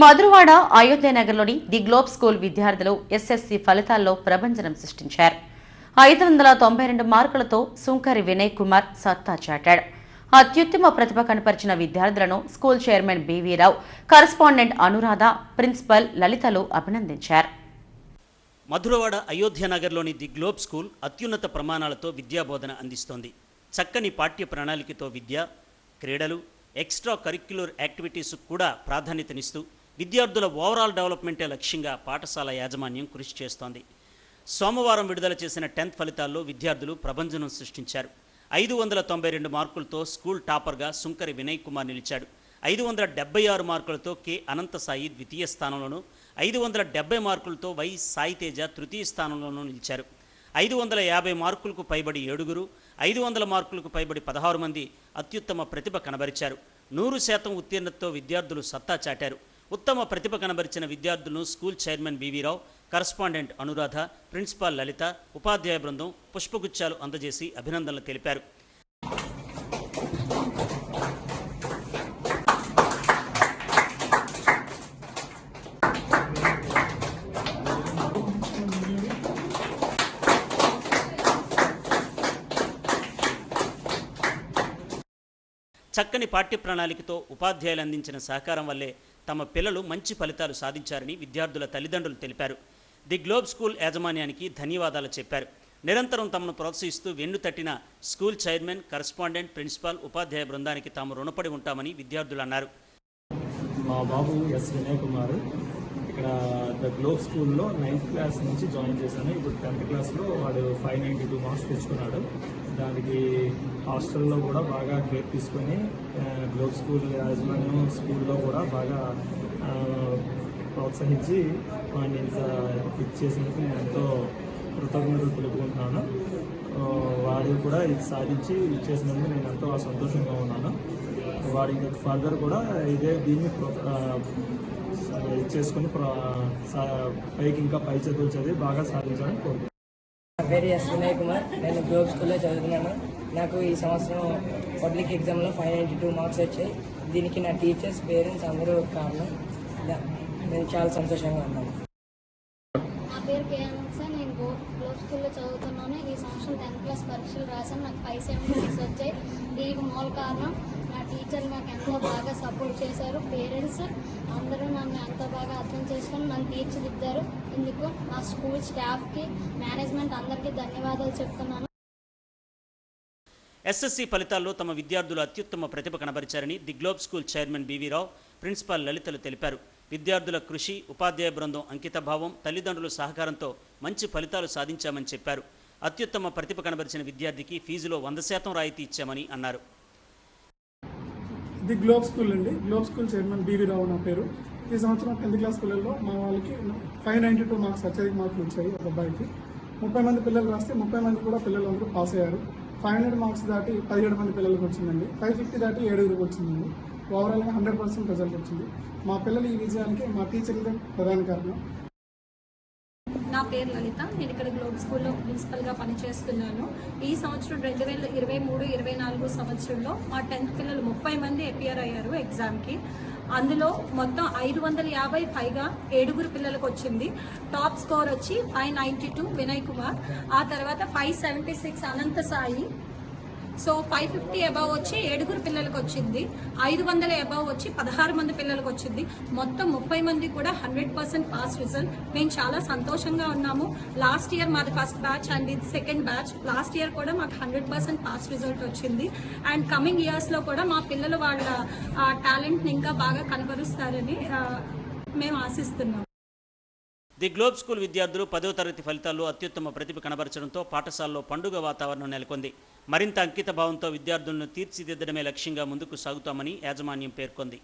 మధురవాడ అయోధ్య నగర్లోని the globe school విద్యార్థులు SSC ఫలితాల్లో ప్రభంజనం సృష్టించారు. ఐదు వందల తొంభై రెండు మార్కులతో సుంకరి వినయ్ కుమార్ సత్తా చాటాడు. అత్యుత్తమ ప్రతిభ కనపరిచిన విద్యార్థులను స్కూల్ చైర్మన్ బీవీరావు రావు కరస్పాండెంట్ అనురాధ ప్రిన్సిపల్ లలితలు అభినందించారు. మధురవాడ అయోధ్యనగర్లోని ది గ్లోబ్ స్కూల్ అత్యున్నత ప్రమాణాలతో విద్యాబోధన అందిస్తోంది. చక్కని పాఠ్య ప్రణాళికతో విద్య క్రీడలు ఎక్స్ట్రా కరిక్యులర్ యాక్టివిటీస్ కూడా ప్రాధాన్యతనిస్తూ విద్యార్థుల ఓవరాల్ డెవలప్మెంటే లక్ష్యంగా పాఠశాల యాజమాన్యం కృషి చేస్తోంది. సోమవారం విడుదల చేసిన టెన్త్ ఫలితాల్లో విద్యార్థులు ప్రభంజనం సృష్టించారు. ఐదు వందల తొంభై రెండు మార్కులతో స్కూల్ టాపర్గా సుంకరి వినయ్ కుమార్ నిలిచాడు. ఐదు వందల డెబ్బై ఆరు మార్కులతో కె. అనంతసాయి ద్వితీయ స్థానంలోనూ ఐదు వందల డెబ్బై మార్కులతో వై. సాయితేజ తృతీయ స్థానంలోనూ నిలిచారు. ఐదు వందల యాభై మార్కులకు పైబడి ఏడుగురు ఐదు వందల మార్కులకు పైబడి పదహారు మంది అత్యుత్తమ ప్రతిభ కనబరిచారు. నూరు శాతం ఉత్తీర్ణతతో విద్యార్థులు సత్తా చాటారు. ఉత్తమ ప్రతిభ కనబరిచిన విద్యార్థులను school chairman B V Rao correspondent Anuradha principal లలిత ఉపాధ్యాయ బృందం పుష్పగుచ్చాలు అందజేసి అభినందనలు తెలిపారు. చక్కని పాఠ్య ప్రణాళికతో ఉపాధ్యాయులు అందించిన సహకారం వల్లే తమ పిల్లలు మంచి ఫలితాలు సాధించారని విద్యార్థుల తల్లిదండ్రులు తెలిపారు. ది గ్లోబ్ స్కూల్ యాజమాన్యానికి ధన్యవాదాలు చెప్పారు. నిరంతరం తమను ప్రోత్సహిస్తూ వెన్ను తట్టిన స్కూల్ చైర్మన్ కరస్పాండెంట్ ప్రిన్సిపాల్ ఉపాధ్యాయ బృందానికి తాము రుణపడి ఉంటామని విద్యార్థులు అన్నారు. మా బాబు ఎస్ వినయ్ కుమార్. ఇక్కడ ద గ్లోబ్ స్కూల్లో నైన్త్ క్లాస్ నుంచి జాయిన్ చేశాను. ఇప్పుడు టెన్త్ క్లాస్లో వాడు ఫైవ్ నైంటీ టూ మార్క్స్ తెచ్చుకున్నాడు. దానికి హాస్టల్లో కూడా బాగా కేర్ తీసుకొని గ్లోబ్ స్కూల్ యాజమాన్యం స్కూల్లో కూడా బాగా ప్రోత్సహించి వాడిని ఇంత ఇచ్చేసినందుకు నేను ఎంతో కృతజ్ఞతలు తెలుపుకుంటున్నాను. వాడు కూడా ఇది సాధించి ఇచ్చేసినందుకు నేను ఎంతో సంతోషంగా ఉన్నాను. వాడు ఇంకా ఫర్దర్ కూడా ఇదే దీన్ని సా- పైకి ఇంకా పై చదువులు చదివి బాగా సాధించాలని కోరుకుంటున్నాను. నా పేరు ఎస్ వినయ్ కుమార్. నేను గ్లోబ్ స్కూల్లో చదువుతున్నాను. నాకు ఈ సంవత్సరం పబ్లిక్ ఎగ్జామ్లో ఫైవ్ నైంటీ టూ మార్క్స్ వచ్చాయి. దీనికి నా టీచర్స్ పేరెంట్స్ అందరూ కారణం. నేను చాలా సంతోషంగా ఉన్నాను. నా పేరు కే సార్ నేను గ్లోబ్ స్కూల్లో చదువుతున్నాను. ఈ సంవత్సరం టెన్త్ క్లాస్ పరీక్షలు రాశాను. నాకు ఫైవ్ సెవెంటీ సిక్స్ వచ్చాయి. దీనికి మూల కారణం టీచర్ నాకు ఎంతో బాగా సపోర్ట్ చేశారు. పేరెంట్స్ అందరూ నన్ను ఎంతో బాగా అర్థం చేసుకొని నన్ను తీర్చిదిద్దారు. ఇందుకు మా స్కూల్ స్టాఫ్కి మేనేజ్మెంట్ అందరికీ ధన్యవాదాలు చెప్తున్నాను. ఎస్ఎస్సి ఫలితాల్లో తమ విద్యార్థులు అత్యుత్తమ ప్రతిభ కనబరిచారని the globe school chairman BV Rao principal లలితలు తెలిపారు. విద్యార్థుల కృషి ఉపాధ్యాయ బృందం అంకితభావం తల్లిదండ్రుల సహకారంతో మంచి ఫలితాలు సాధించామని చెప్పారు. అత్యుత్తమ ప్రతిభ కనబరిచిన విద్యార్థికి ఫీజులో వంద శాతం రాయితీ ఇచ్చామని అన్నారు. ది గ్లోబ్ స్కూల్ అండి. Globe school chairman BV Rao నా పేరు. ఈ సంవత్సరం టెన్త్ క్లాస్ పిల్లల్లో మా వాళ్ళకి ఫైవ్ నైంటీ టూ మార్క్స్ అత్యధిక మార్కులు వచ్చాయి ఒక అబ్బాయికి. ముప్పై మంది పిల్లలు రాస్తే ముప్పై మంది కూడా పిల్లలు అందరూ పాస్ అయ్యారు. ఫైవ్ హండ్రెడ్ మార్క్స్ దాటి పదిహేడు మంది పిల్లలకు వచ్చిందండి. ఫైవ్ ఫిఫ్టీ దాటి ఏడుగురికి వచ్చిందండి. ఓవరాల్గా హండ్రెడ్ పర్సెంట్ రిజల్ట్ వచ్చింది. మా పిల్లలు ఈ విజయానికి మా టీచర్లే ప్రధాన కారణం. నా పేరు లలిత. నేను ఇక్కడ గ్లోబ్ స్కూల్లో ప్రిన్సిపల్గా పనిచేస్తున్నాను. ఈ సంవత్సరం రెండు వేల ఇరవై మూడు ఇరవై నాలుగు సంవత్సరంలో మా టెన్త్ పిల్లలు ముప్పై మంది అపియర్ అయ్యారు ఎగ్జామ్కి అందులో మొత్తం ఐదు వందల యాభై పైగా ఏడుగురు పిల్లలకు వచ్చింది. టాప్ స్కోర్ వచ్చి five ninety two Vinay Kumar. ఆ తర్వాత five seventy six Anantha Sai. So five fifty above వచ్చి ఏడుగురు పిల్లలకు వచ్చింది. ఐదు వందల అబవ్ వచ్చి పదహారు మంది పిల్లలకు వచ్చింది. మొత్తం ముప్పై మంది కూడా హండ్రెడ్ పర్సెంట్ పాస్ రిజల్ట్ మేము చాలా సంతోషంగా ఉన్నాము. లాస్ట్ ఇయర్ మాది ఫస్ట్ బ్యాచ్ అండ్ ఇది సెకండ్ బ్యాచ్ లాస్ట్ ఇయర్ కూడా మాకు హండ్రెడ్ పర్సెంట్ పాస్ రిజల్ట్ వచ్చింది. అండ్ కమింగ్ ఇయర్స్లో కూడా మా పిల్లలు వాళ్ళ టాలెంట్ని ఇంకా బాగా కనబరుస్తారని మేము ఆశిస్తున్నాం. ది గ్లోబ్ స్కూల్ విద్యార్థులు పదో తరగతి ఫలితాల్లో అత్యుత్తమ ప్రతిభ కనబరచడంతో పాఠశాలలో పండుగ వాతావరణం నెలకొంది. మరింత అంకిత భావంతో విద్యార్థులను తీర్చిదిద్దడమే లక్ష్యంగా ముందుకు సాగుతామని యాజమాన్యం పేర్కొంది.